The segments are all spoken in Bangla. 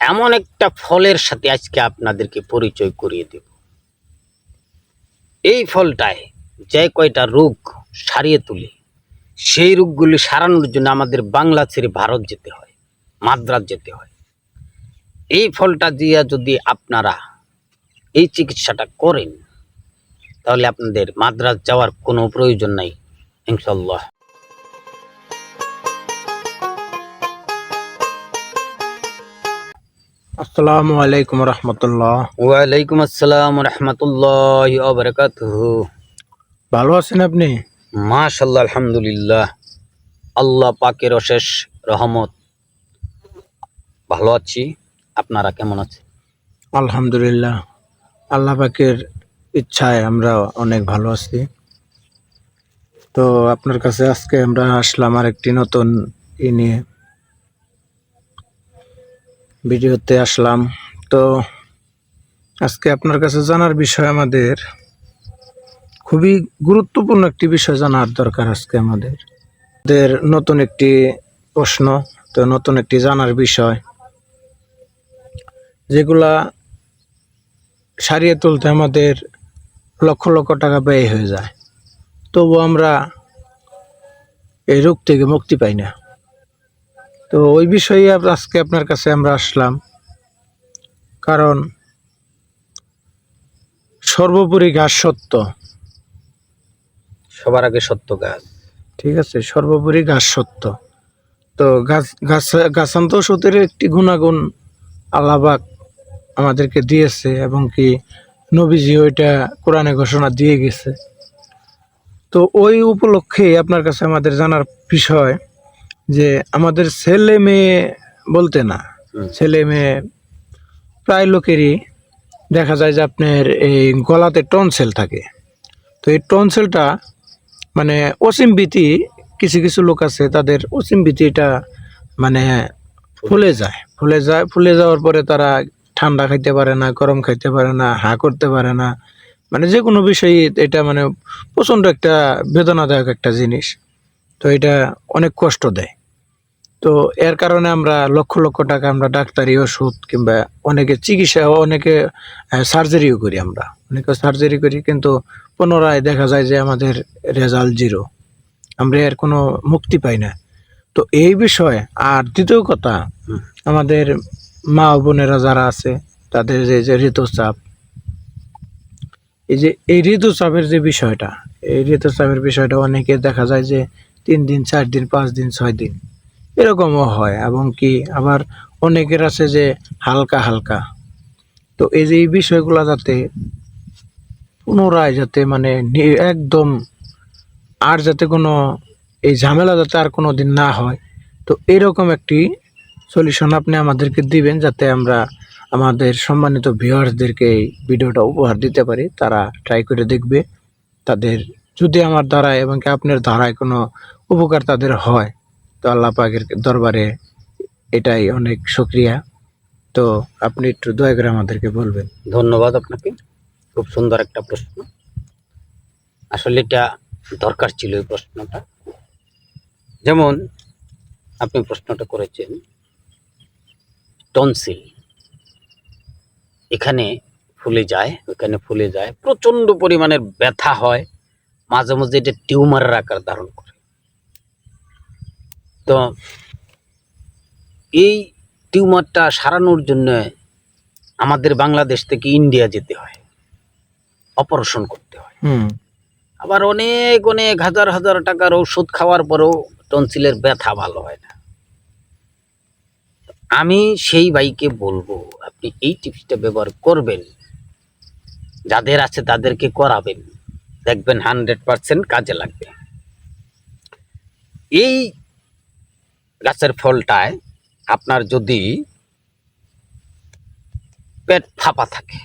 এমন একটা ফলের সাথে আজকে আপনাদেরকে পরিচয় করিয়ে দেব। এই ফলটায় যে কয়টা রোগ সারিয়ে তুলে, সেই রোগগুলি সারানোর জন্য আমাদের বাংলা ছেড়ে ভারত যেতে হয়, মাদ্রাজ যেতে হয়। এই ফলটা দিয়ে যদি আপনারা এই চিকিৎসাটা করেন, তাহলে আপনাদের মাদ্রাজ যাওয়ার কোনো প্রয়োজন নাই ইনশাল্লাহ আসসালামু আলাইকুম রহমতুল্লাহ। ওয়ালাইকুম আসসালাম রহমতুল্লাহ বারকাতুহ। ভালো আছেন আপনি? মাশাল্লাহ আলহামদুলিল্লাহ। আল্লাহ পাকের অশেষ রহমত। ভালো আছি। আপনারা কেমন আছেন? আলহামদুলিল্লাহ। আল্লাহ পাকের ইচ্ছায় আমরা অনেক ভালো আছি। তো আপনার কাছে আজকে আমরা আসলাম আর একটি নতুন ই নিয়ে। ভিডিওতে আসলাম। তো আজকে আপনার কাছে জানার বিষয় আমাদের, খুবই গুরুত্বপূর্ণ একটি বিষয় জানার দরকার আজকে আমাদের। আমাদের নতুন একটি প্রশ্ন, তো নতুন একটি জানার বিষয়, যেগুলা সারিয়ে তুলতে আমাদের লক্ষ লক্ষ টাকা ব্যয় হয়ে যায়। তবু আমরা এই রোগ থেকে মুক্তি পাই না। তো ওই বিষয়ে আজকে আপনার কাছে আমরা আসলাম। কারণ সর্বোপরি ঘাস সত্য। সবার আগে সত্য গাছ। ঠিক আছে সর্বোপরি গাছ সত্য। তো গাছ গাছ গাছান্ত সত্যের একটি গুণাগুণ আল্লাহবাক আমাদেরকে দিয়েছে এবং কি নবীজি ওইটা কোরআনে ঘোষণা দিয়ে গেছে। তো ওই উপলক্ষে আপনার কাছে আমাদের জানার বিষয় যে আমাদের ছেলে মেয়ে বলতে না ছেলে মেয়ে প্রায় লোকেরই দেখা যায় যে আপনার এই গলাতে টনসেল থাকে। তো এই টনসেলটা মানে অসীম ভীতি কিছু কিছু লোক আছে তাদের অসীম ভীতিটা মানে ফুলে যায়। ফুলে যায় ফুলে যাওয়ার পরে তারা ঠান্ডা খাইতে পারে না গরম খাইতে পারে না হা করতে পারে না। মানে যে কোনো বিষয়ে এটা মানে প্রচণ্ড একটা বেদনাদায়ক একটা জিনিস। তো এটা অনেক কষ্ট দেয়। তো এর কারণে আমরা লক্ষ লক্ষ টাকা আমরা ডাক্তারি, ওষুধ কিংবা অনেকে চিকিৎসা অনেকে সার্জারিও করি আমরা। অনেকে সার্জারি করি কিন্তু পুনরায় দেখা যায় যে আমাদের রেজাল্ট জিরো আমরা এর কোনো মুক্তি পাই না। তো এই বিষয়ে আর দ্বিতীয় কথা, আমাদের মা বোনেরা যারা আছে, তাদের যে যে ঋতুচাপ এই যে, এই ঋতুচাপের যে বিষয়টা, এই ঋতুচাপের বিষয়টা অনেকে দেখা যায় যে তিন দিন, চার দিন, পাঁচ দিন, ছয় দিন। এরকমও হয়, এবং কি আবার অনেকের আছে যে হালকা হালকা। তো এই যে এই বিষয়গুলো যাতে পুনরায় যাতে মানে একদম আর যাতে কোনো এই ঝামেলা যাতে আর কোনো দিন না হয়, তো এরকম একটি সলিউশন আপনি আমাদেরকে দিবেন যাতে আমরা আমাদের সম্মানিত ভিউয়ার্সদেরকে এই ভিডিওটা উপহার দিতে পারি। তারা ট্রাই করে দেখবে, তাদের যদি আমার দ্বারায় এবং কি আপনার দ্বারায় কোনো উপকার তাদের হয়। তো আল্লাহ পাকের দরবারে এটাই অনেক শুক্রিয়া। তো আপনি একটু দয়া করে আমাদেরকে বলবেন। ধন্যবাদ আপনাকে। খুব সুন্দর একটা প্রশ্ন। আসলে এটা দরকার ছিল এই প্রশ্নটা। যেমন আপনি প্রশ্নটা করেছেন, টনসিল। এখানে ফুলে যায় ওখানে ফুলে যায় প্রচণ্ড পরিমাণের ব্যথা হয়। মাঝে মাঝে এটা টিউমারের আকার ধারণ করে। তো এই টিউমারটা সারানোর জন্য আমাদের বাংলাদেশ থেকে ইন্ডিয়া যেতে হয় অপারেশন করতে হয়। হুম। আবার অনেক অনেক হাজার হাজার টাকার ওষুধ খাওয়ার পরেও টনসিলের ব্যথা ভালো হয় না। আমি সেই ভাইকে বলব আপনি এই টিপসটা ব্যবহার করবেন যাদের আছে তাদেরকে করাবেন। দেখবেন হান্ড্রেড পার্সেন্ট কাজে লাগবে। এই গাছের ফলটায় আপনার যদি পেট ফাঁপা থাকে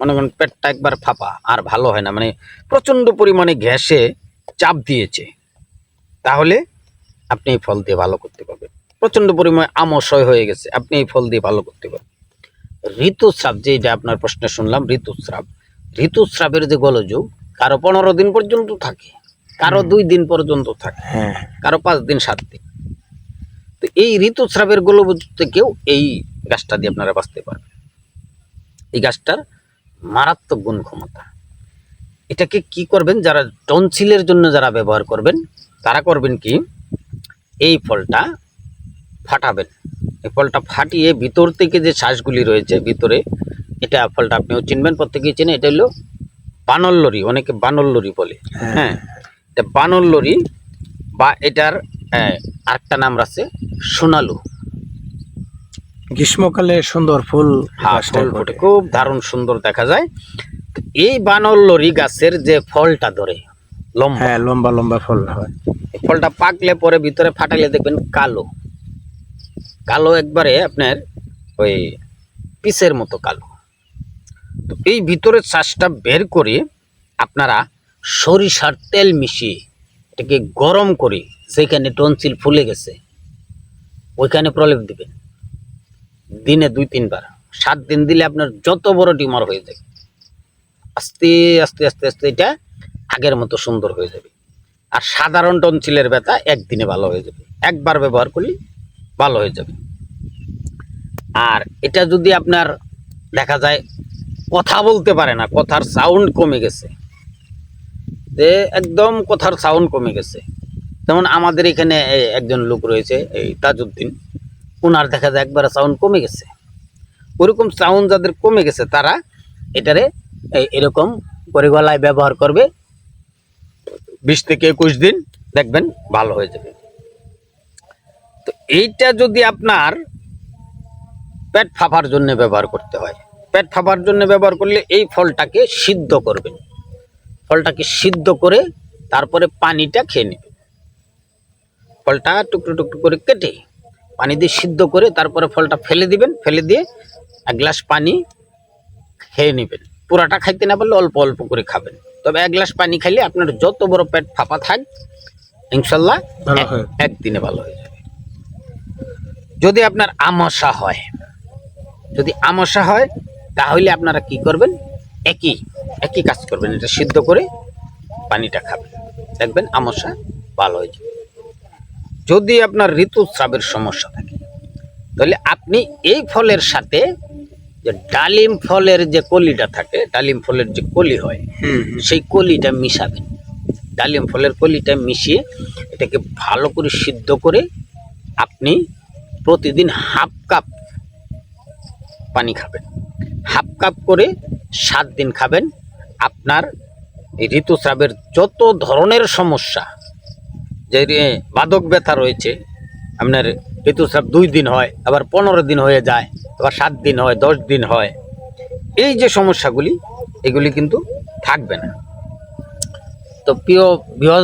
মনে করেন পেটটা একবার ফাঁপা আর ভালো হয় না মানে প্রচণ্ড পরিমাণে গ্যাসে চাপ দিয়েছে তাহলে আপনি এই ফল দিয়ে ভালো করতে পারবেন। প্রচণ্ড পরিমাণে আমশয় হয়ে গেছে আপনি এই ফল দিয়ে ভালো করতে পারবেন। ঋতুস্রাব যে এটা আপনার প্রশ্নে শুনলাম ঋতুস্রাব। ঋতুস্রাবের যে গোলযোগ কারও পনেরো দিন পর্যন্ত থাকে কারও দুই দিন পর্যন্ত থাকে হ্যাঁ। কারও পাঁচ দিন সাত দিন। তো এই ঋতুস্রাবের গোলযোগ থেকেও এই গাছটা দিয়ে আপনারা বাঁচতে পারবেন। এই গাছটার মারাত্মক গুণ ক্ষমতা এটাকে কি করবেন? যারা টনসিলের জন্য যারা ব্যবহার করবেন তারা করবেন কি? এই ফলটা ফাটাবেন। এই ফলটা ফাটিয়ে ভিতর থেকে যে শ্বাসগুলি রয়েছে ভিতরে এটা ফলটা আপনিও চিনবেন প্রত্যেকেই চেনে। এটা হলো বানল্লরি অনেকে বানল্লরি বলে। হ্যাঁ এটা বানল্লরি বা এটার আরেকটা নাম আছে সোনালু। গ্রীষ্মকালে সুন্দর ফুল হ্যাঁ ফল ফোটে। খুব দারুণ সুন্দর দেখা যায়। এই বানল্লরি গাছের যে ফলটা ধরে লম্বা। হ্যাঁ লম্বা লম্বা ফল হয়। ফলটা পাকলে পরে ভিতরে ফাটাইলে দেখবেন কালো। কালো একবারে আপনার ওই পিসের মতো কালো। তো এই ভিতরের চাষটা বের করে আপনারা সরিষার তেল মিশিয়ে এটাকে গরম করে সেখানে টনসিল ফুলে গেছে, ওইখানে প্রলেপ দিবেন। দিনে দুই, তিনবার। সাত দিন দিলে আপনার যত বড় টিউমার হয়ে যাবে, আস্তে আস্তে আস্তে আস্তে এটা আগের মতো সুন্দর হয়ে যাবে। আর সাধারণ টনসিলের ব্যথা একদিনে ভালো হয়ে যাবে। একবার ব্যবহার করলে ভালো হয়ে যাবে। আর এটা যদি আপনার দেখা যায়, কথা বলতে পারে না, কথার সাউন্ড কমে গেছে যে একদম কথার সাউন্ড কমে গেছে। যেমন আমাদের এখানে একজন লোক রয়েছে, এই তাজউদ্দিন। ওনার দেখা যায় একবারে সাউন্ড কমে গেছে। ওরকম সাউন্ড যাদের কমে গেছে, তারা এটারে এরকম করে গলায় ব্যবহার করবে। বিশ থেকে একুশ দিন দেখবেন ভালো হয়ে যাবে। তো এইটা যদি আপনার পেট ফাঁপার জন্য ব্যবহার করতে হয়, পেট ফাঁপার জন্য ব্যবহার করলে এই ফলটাকে সিদ্ধ করবেন। ফলটাকে সিদ্ধ করে তারপরে পানিটা খেয়ে নেবেন ফলটা টুকরো টুকরো করে কেটে পানি দিয়ে সিদ্ধ করে তারপরে ফলটা ফেলে দিবেন ফেলে দিয়ে এক গ্লাস পানি খেয়ে নেবেন। পুরাটা খাইতে না পারলে অল্প অল্প করে খাবেন। তবে এক গ্লাস পানি খাইলে আপনার যত বড় পেট ফাঁপা থাক ইনশাল্লাহ। একদিনে ভালো হয়ে যাবে। যদি আপনার আমাশা হয় যদি আমাশা হয় তাহলে আপনারা কি করবেন? একই একই কাজ করবেন এটা সিদ্ধ করে পানিটা খাবেন। দেখবেন আমাশা ভালো হয়ে যাবে। যদি আপনার ঋতুস্রাবের সমস্যা থাকে তাহলে আপনি এই ফলের সাথে যে ডালিম ফলের যে কলিটা থাকে ডালিম ফলের যে কলি হয় সেই কলিটা মিশাবেন। ডালিম ফলের কলিটা মিশিয়ে এটাকে ভালো করে সিদ্ধ করে আপনি প্রতিদিন হাফ কাপ পানি খাবেন। হাফ কাপ করে সাত দিন খাবেন। আপনার ঋতুস্রাবের যত ধরনের সমস্যা, যে বাদক ব্যথা রয়েছে, আপনার ঋতুস্রাব দুই দিন হয়, আবার পনেরো দিন হয়ে যায়, আবার সাত দিন হয়, দশ দিন হয়, এই যে সমস্যাগুলি, এগুলি কিন্তু থাকবে না। তো প্রিয় বিহস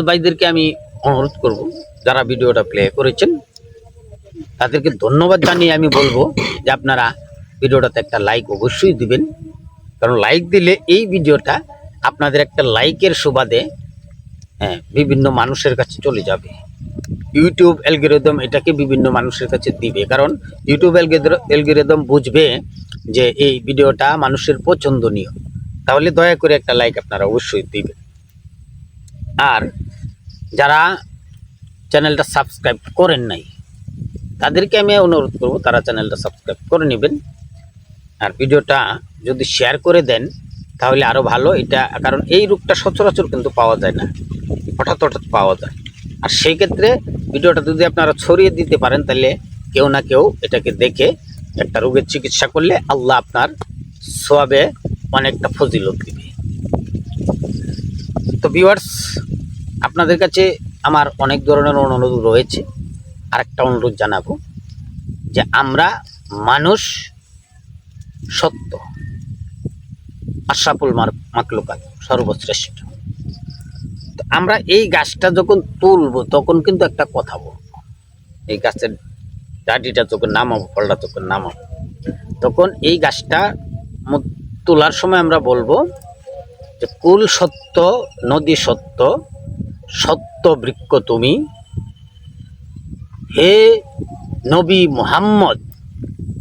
আমি অনুরোধ করব, যারা ভিডিওটা প্লে করেছেন, তাদেরকে ধন্যবাদ জানিয়ে আমি বলব যে আপনারা ভিডিওটাতে একটা লাইক অবশ্যই দিবেন। কারণ লাইক দিলে এই ভিডিওটা আপনাদের একটা লাইকের সুবাদে হ্যাঁ বিভিন্ন মানুষের কাছে চলে যাবে। ইউটিউব অ্যালগোরিদম এটাকে বিভিন্ন মানুষের কাছে দিবে। কারণ ইউটিউব অ্যালগোরিদম বুঝবে যে এই ভিডিওটা মানুষের পছন্দনীয়। তাহলে দয়া করে একটা লাইক আপনারা অবশ্যই দিবেন। আর যারা চ্যানেলটা সাবস্ক্রাইব করেন নাই, তাদেরকে আমি অনুরোধ করব তারা চ্যানেলটা সাবস্ক্রাইব করে নেবেন। আর ভিডিওটা যদি শেয়ার করে দেন, তাহলে আরও ভালো। এটা, কারণ এই রূপটা সচরাচর কিন্তু পাওয়া যায় না। হঠাৎ হঠাৎ পাওয়া যায়। আর সেই ক্ষেত্রে ভিডিওটা যদি আপনারা ছড়িয়ে দিতে পারেন, তাহলে কেউ না কেউ এটাকে দেখে একটা রোগের চিকিৎসা করলে আল্লাহ আপনার সোয়াবে অনেকটা ফজিলত দিবে। তো ভিউয়ার্স আপনাদের কাছে আমার অনেক ধরনের অনুরোধ রয়েছে। আরেকটা অনুরোধ জানাব যে আমরা মানুষ সত্য। আশাফুল মার মাকলুকাত, সর্বশ্রেষ্ঠ। আমরা এই গাছটা যখন তুলবো, তখন কিন্তু একটা কথা বলব। এই গাছের ডাটিটা যখন নামাবো, ফলটা যখন নামাবো, তখন এই গাছটা তোলার সময় আমরা বলব যে, কুল সত্য, নদী সত্য সত্য বৃক্ষ তুমি। হে নবী মোহাম্মদ,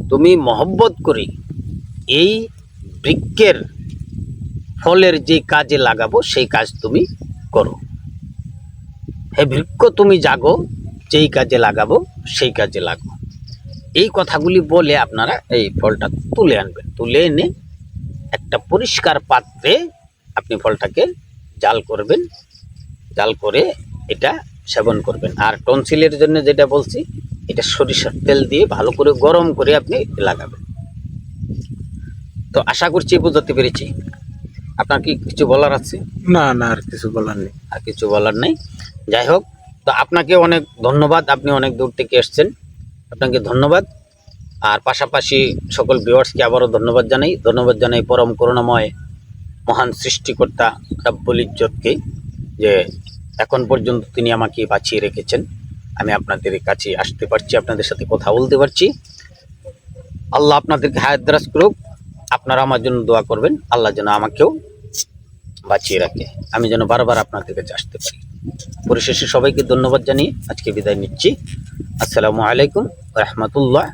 তুমি মহব্বত করে। এই বৃক্ষের ফলের যে কাজে লাগাবো, সেই কাজ তুমি করো। হে বৃক্ষ তুমি জাগো, যেই কাজে লাগাবো, সেই কাজে লাগো। এই কথাগুলি বলে আপনারা এই ফলটা তুলে আনবেন। তুলে এনে একটা পরিষ্কার পাত্রে আপনি ফলটাকে জাল করবেন। জাল করে এটা সেবন করবেন। আর টনসিলের জন্য যেটা বলছি, এটা সরিষার তেল দিয়ে ভালো করে গরম করে আপনি লাগাবেন। তো আশা করছি বোঝাতে পেরেছি। আপনার কি কিছু বলার আছে? না না আর কিছু বলার নেই। আর কিছু বলার নেই? যাই হোক তো আপনাকে অনেক ধন্যবাদ আপনি অনেক দূর থেকে এসছেন। আপনাকে ধন্যবাদ। আর পাশাপাশি সকল ভিউয়ার্সকে আবারও ধন্যবাদ জানাই। ধন্যবাদ জানাই পরম করুণাময় মহান সৃষ্টিকর্তা রাব্বুল ইজ্জতকে যে এখন পর্যন্ত তিনি আমাকে বাঁচিয়ে রেখেছেন। আমি আপনাদের কাছে আসতে পারছি আপনাদের সাথে কথা বলতে পারছি। আল্লাহ আপনাদেরকে হায়াত করুক। আপনারা আমার জন্য দোয়া করবেন। আল্লাহ যেন আমাকেও বাঁচিয়ে রাখে। আমি যেন বারবার আপনার কাছে আসতে পারি। পরিশেষে সবাইকে ধন্যবাদ জানিয়ে আজকে বিদায় নিচ্ছি। আসসালামু আলাইকুম রহমতুল্লাহ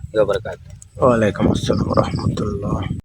ওয়ালাইকুম আসসালাম রহমতুল্লাহ।